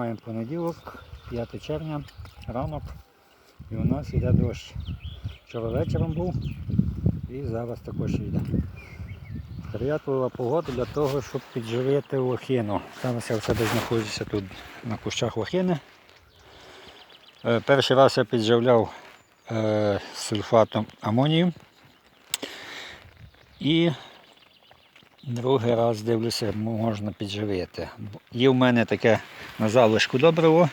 Маємо понеділок, 5 червня, ранок, і у нас йде дощ. Вчора вечором був і зараз також йде. Сприятлива погода для того, щоб підживити лохину. Зараз я в себе знаходжуся тут на кущах лохини. Е, Перший раз я підживляв е, сульфатом амонію. І другий раз дивлюся, можна підживити. Є в мене таке на залишку добриво.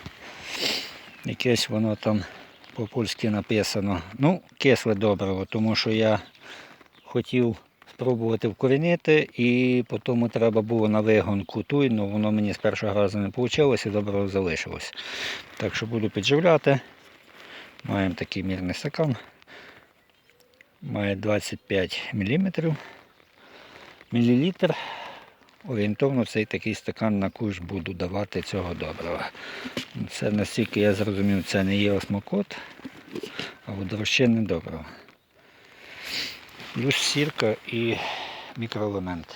Якесь воно там по-польськи написано. Ну, кисле добриво, тому що я хотів спробувати вкорінити і потім треба було на вигонку туй, але воно мені з першого разу не вийшло і добриво залишилось. Так що буду підживляти. Маємо такий мірний стакан. Має 25 мм. Мілілітр. Орієнтовно цей такий стакан на куш буду давати цього добрива. Це настільки я зрозумів, це не є осмокот, а водорозчинне добриво. Плюс сірка і мікроелемент.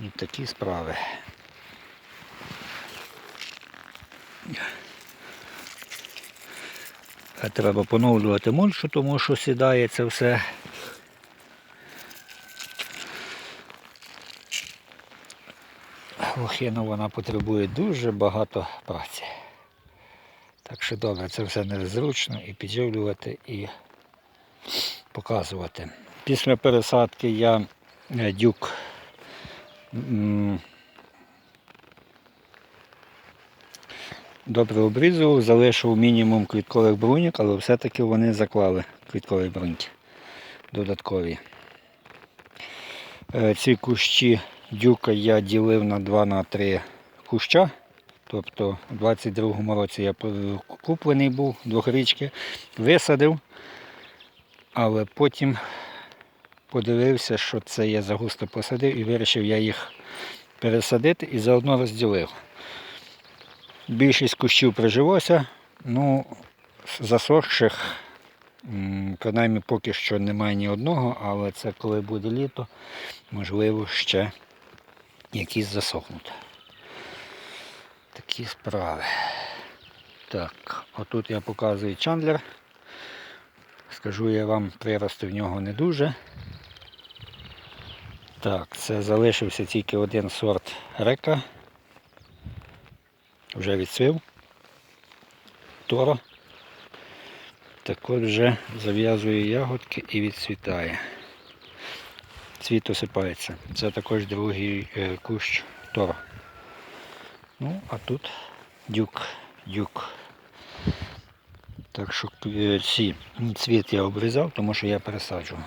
І такі справи. А треба поновлювати мульчу, тому що сідає це все. Лохина вона потребує дуже багато праці. Так що добре, це все незручно і підживлювати, і показувати. Після пересадки я е, дюк добре обрізував, залишив мінімум квіткових бруньок, але все-таки вони заклали квіткові бруньки додаткові. Е, Ці кущі дюка я ділив на 2 на 3 куща. Тобто у 22-му році я куплений був двохрічки, висадив, але потім подивився, що це я загусто посадив і вирішив я їх пересадити і заодно розділив. Більшість кущів прижилося, ну, засохших, принаймні поки що немає ні одного, але це коли буде літо, можливо, ще якісь засохнуть. Такі справи. Так, отут я показую чандлер. Скажу я вам, прирости в нього не дуже. Так, це залишився тільки один сорт река. Вже відсвив. Торо. Так от вже зав'язує ягодки і відцвітає. Цвіт осипається. Це також другий е, кущ Торо. Ну, а тут дюк, дюк. Так що е, ці цвіт я обрізав, тому що я пересаджував.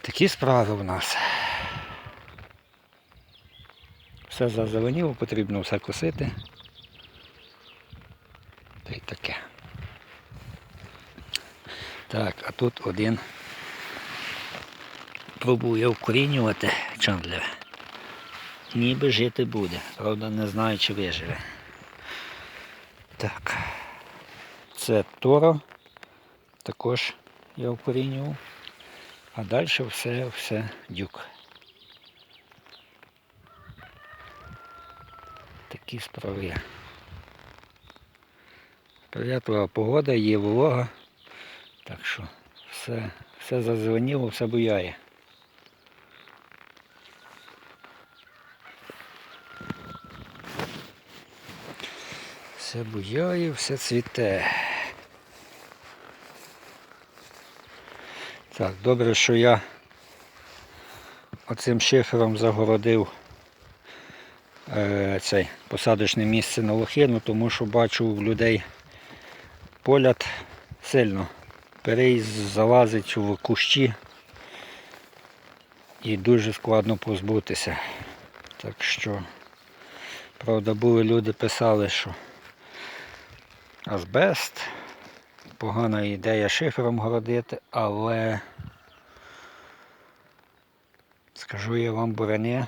Такі справи в нас. Все зазеленіло, потрібно все косити. Та й таке. Так, а тут один пробує вкорінювати чандлера. Ніби жити буде, правда не знаю чи виживе. Так. Це Торо. Також я вкорінював. А далі все, все дюк. Такі справи. Приятна погода, є волога. Так що все, все зазвоніло, все буяє. Все буяє, все цвіте. Так, добре, що я оцим шифером загородив е, цей посадочне місце на лохину, тому що бачу в людей поляд сильно. Переїзд залазить в кущі і дуже складно позбутися. Так що, правда, були люди писали, що азбест, погана ідея шифером городити, але скажу я вам буряни,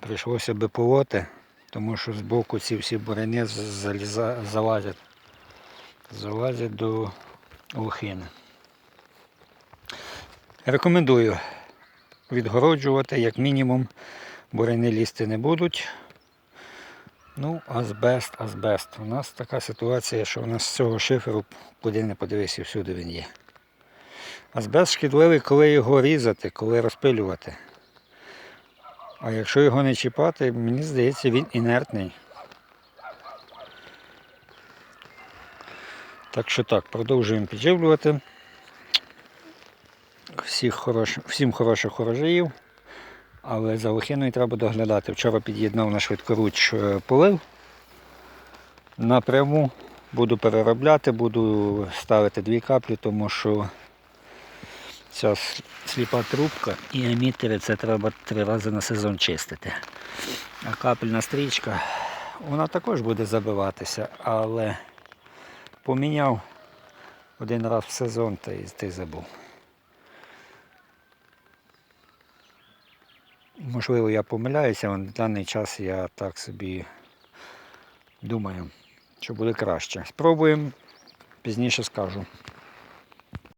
прийшлося би полоти, тому що з боку ці всі буряни залазять, залазять до лохини. Рекомендую відгороджувати, як мінімум, буряни лізти не будуть. Ну, азбест, азбест. У нас така ситуація, що у нас з цього шиферу куди не подивися, всюди він є. Азбест шкідливий, коли його різати, коли розпилювати. А якщо його не чіпати, мені здається, він інертний. Так що так, продовжуємо підживлювати. Всіх хорош... Всім хороших урожаїв. Але за лохиною треба доглядати. Вчора під'єднав на швидкоруч е, полив. Напряму буду переробляти, буду ставити дві каплі, тому що ця сліпа трубка і емітери це треба три рази на сезон чистити. А капельна стрічка, вона також буде забиватися, але поміняв один раз в сезон та й ти забув. Можливо, я помиляюся, але на даний час я так собі думаю, що буде краще. Спробуємо, пізніше скажу.